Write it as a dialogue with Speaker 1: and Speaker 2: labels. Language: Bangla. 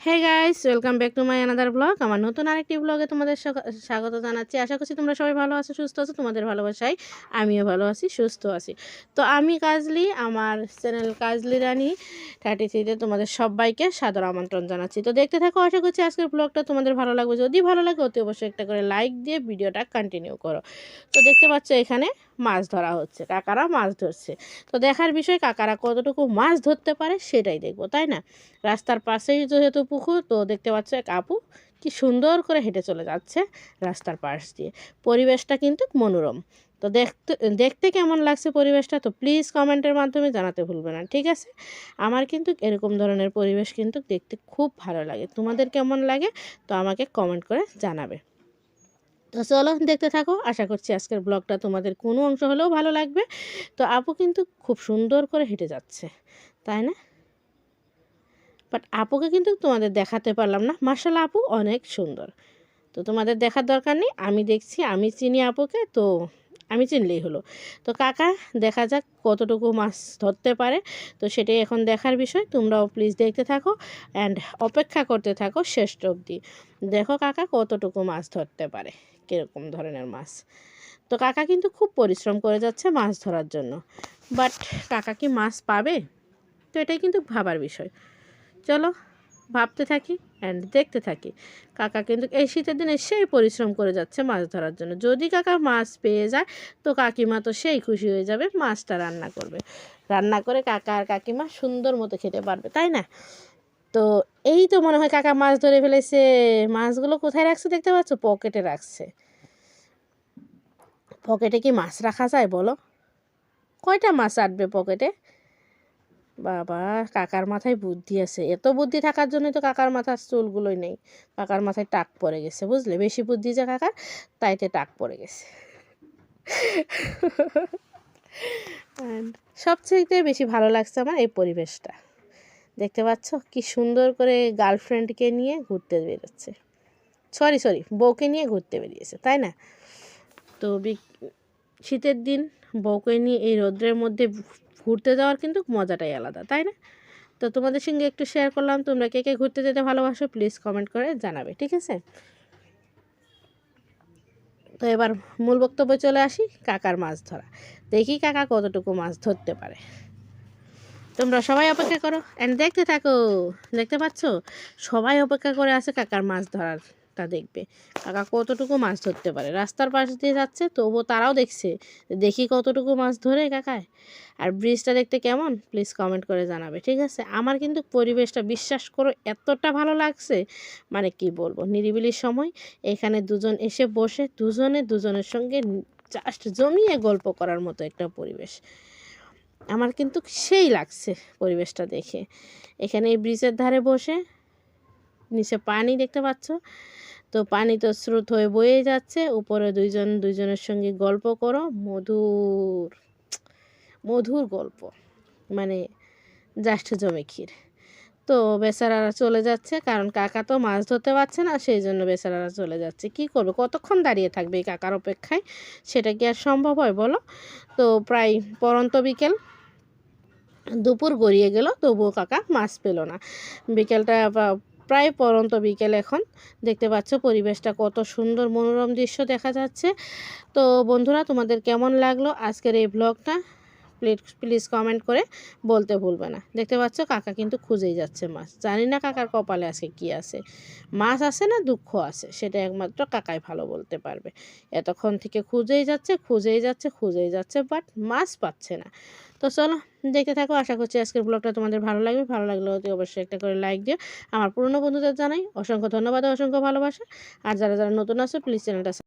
Speaker 1: Hey guys welcome back to my another blog আমার নতুন আরেকটি ব্লগে তোমাদের স্বাগত জানাচ্ছি। আশা করছি তোমরা সবাই ভালো আছো, সুস্থ আছো, তোমাদের ভালোবাসায় আমিও ভালো আছি, সুস্থ আছি। তো আমি কাজলি, আমার চ্যানেল কাজলি রানী থার্টি থ্রিতে তোমাদের সবাইকে সাদর আমন্ত্রণ জানাচ্ছি। তো দেখতে থাকো, আশা করছি আজকের ব্লগটা তোমাদের ভালো লাগবে। যদি ভালো লাগে, অতি অবশ্যই একটা করে লাইক দিয়ে ভিডিওটা কন্টিনিউ করো। তো দেখতে পাচ্ছ এখানে মাছ ধরা হচ্ছে, কাকারা মাছ ধরছে। তো দেখার বিষয়, কাকারা কতটুকু মাছ ধরতে পারে সেটাই দেখব, তাই না? রাস্তার পাশেই যেহেতু পুকুর, তো দেখতে পাচ্ছ এক আপু কি সুন্দর করে হেঁটে চলে যাচ্ছে রাস্তার পাশ দিয়ে। পরিবেশটা কিন্তু মনোরম। তো দেখতে দেখতে কেমন লাগছে পরিবেশটা, তো প্লিজ কমেন্টের মাধ্যমে জানাতে ভুলবে না, ঠিক আছে? আমার কিন্তু এরকম ধরনের পরিবেশ কিন্তু দেখতে খুব ভালো লাগে। তোমাদের কেমন লাগে, তো আমাকে কমেন্ট করে জানাবে। তো চলো দেখতে থাকো। আশা করছি আজকের ব্লগটা তোমাদের কোনো অংশ হলেও ভালো লাগবে। তো আপু কিন্তু খুব সুন্দর করে হেঁটে যাচ্ছে, তাই না? বাট আপুকে কিন্তু তোমাদের দেখাতে পারলাম না। মার্শাল আপু অনেক সুন্দর। তো তোমাদের দেখার দরকার নেই। আমি দেখছি, আমি চিনি আপুকে, তো আমি চিনলেই হলো। তো কাকা, দেখা যাক কতটুকু মাছ ধরতে পারে। তো সেটাই এখন দেখার বিষয়। তোমরাও প্লিজ দেখতে থাকো অ্যান্ড অপেক্ষা করতে থাকো শেষ অবধি। দেখো কাকা কতটুকু মাছ ধরতে পারে। কীরকম ধরনের মাছ। তো কাকা কিন্তু খুব পরিশ্রম করে যাচ্ছে মাছ ধরার জন্য। বাট কাকা কি মাছ পাবে? তো এটাই কিন্তু ভাবার বিষয়। চলো, ভাবতে থাকি অ্যান্ড দেখতে থাকি। কাকা কিন্তু এই শীতের দিনে সেই পরিশ্রম করে যাচ্ছে মাছ ধরার জন্য। যদি কাকা মাছ পেয়ে যায়, তো কাকিমা তো সেই খুশি হয়ে যাবে মাছটা রান্না করবে। রান্না করে কাকা আর কাকিমা সুন্দর মতো খেতে পারবে, তাই না? তো এই তো মনে হয় কাকা মাছ ধরে ফেলেছে। মাছগুলো কোথায় রাখছে দেখতে পাচ্ছ? পকেটে রাখছে। পকেটে কি মাছ রাখা যায় বলো? কয়টা মাছ আটবে পকেটে? বাবা, কাকার মাথায় বুদ্ধি আছে। এত বুদ্ধি থাকার জন্যই তো কাকার মাথার চুলগুলোই নেই। কাকার মাথায় টাক পড়ে গেছে, বুঝলে? বেশি বুদ্ধি যে কাকার, তাইতে টাক পড়ে গেছে। সবচেয়ে বেশি ভালো লাগছে আমার এই পরিবেশটা। দেখতে পাচ্ছ? কি সুন্দর করে গার্লফ্রেন্ডকে নিয়ে ঘুরতে বেরোচ্ছে। সরি সরি বউকে নিয়ে ঘুরতে বেরিয়েছে, তাই না? তো শীতের দিন বউকে নিয়ে এই রোদ্রের মধ্যে ঘুরতে যাওয়ার কিন্তু মজাটাই আলাদা, তাই না? তো তোমাদের সঙ্গে একটু শেয়ার করলাম, তোমরা কে কে ঘুরতে যেতে ভালোবাসো প্লিজ কমেন্ট করে জানাবে, ঠিক আছে? তো এবার মূল বক্তব্য চলে আসি, কাকার মাছ ধরা। দেখি কাকা কতটুকু মাছ ধরতে পারে। তোমরা সবাই অপেক্ষা করো। অ্যান্ড দেখতে থাকো, দেখতে পাচ্ছ? সবাই অপেক্ষা করে আছে কাকার মাছ ধরারটা দেখবে। কাকা কতটুকু মাছ ধরতে পারে? রাস্তার পাশ দিয়ে যাচ্ছে তবুও তারাও দেখছে। দেখি কতটুকু মাছ ধরে কাকায়। আর ব্রিজটা দেখতে কেমন? প্লিজ কমেন্ট করে জানাবে, ঠিক আছে? আমার কিন্তু পরিবেশটা বিশ্বাস করো, এতটা ভালো লাগছে। মানে কি বলব নিরিবিলির সময়। এখানে দুজন এসে বসে, দুজনে দুজনের সঙ্গে জাস্ট জমিয়ে গল্প করার মতো একটা পরিবেশ। আমার কিন্তু সেই লাগছে পরিবেশটা দেখে। এখানে এই ব্রিজের ধারে বসে নিচে পানি দেখতে পাচ্ছ। তো পানি তো স্রোত হয়ে বয়ে যাচ্ছে। উপরে দুইজন, দুইজনের সঙ্গে গল্প করো। মধুর মধুর গল্প। মানে জাস্ট জমে ক্ষীর। তো বেচারারা চলে যাচ্ছে। কারণ কাকা তো মাছ ধরতে পারছে না সেই জন্য বেচারারা চলে যাচ্ছে। কি করবে? কতক্ষণ দাঁড়িয়ে থাকবে এই কাকার অপেক্ষায়? সেটা কি আর সম্ভব হয় বলো? তো প্রায় পরন্ত বিকেল। দুপুর গড়িয়ে গেল, তবুও কাকা মাছ পেল না। বিকেলটা প্রায় পরন্ত বিকেল এখন। দেখতে পাচ্ছ পরিবেশটা কত সুন্দর মনোরম দৃশ্য দেখা যাচ্ছে। তো বন্ধুরা, তোমাদের কেমন লাগল আজকের এই ব্লগটা? প্লিজ প্লিজ কমেন্ট করে বলতে ভুলবে না। দেখতে পাচ্ছ কাকা কিন্তু খুঁজেই যাচ্ছে মাছ। জানি না কাকার কপালে আজকে কি আছে। মাছ আছে না, দুঃখ আছে, সেটা একমাত্র কাকাই ভালো বলতে পারবে। এতক্ষণ থেকে খুঁজেই যাচ্ছে খুঁজেই যাচ্ছে খুঁজেই যাচ্ছে বাট মাছ পাচ্ছে না। তো চলো, দেখতে থাকো, আশা করছি আজকের ব্লগটা তোমাদের ভালো লাগবে। ভালো লাগলে অতি অবশ্যই একটা করে লাইক দিও। আমার পুরনো বন্ধুদের জানাই অসংখ্য ধন্যবাদ অসংখ্য ভালোবাসা। আর যারা যারা নতুন আছো প্লিজ চ্যানেলটা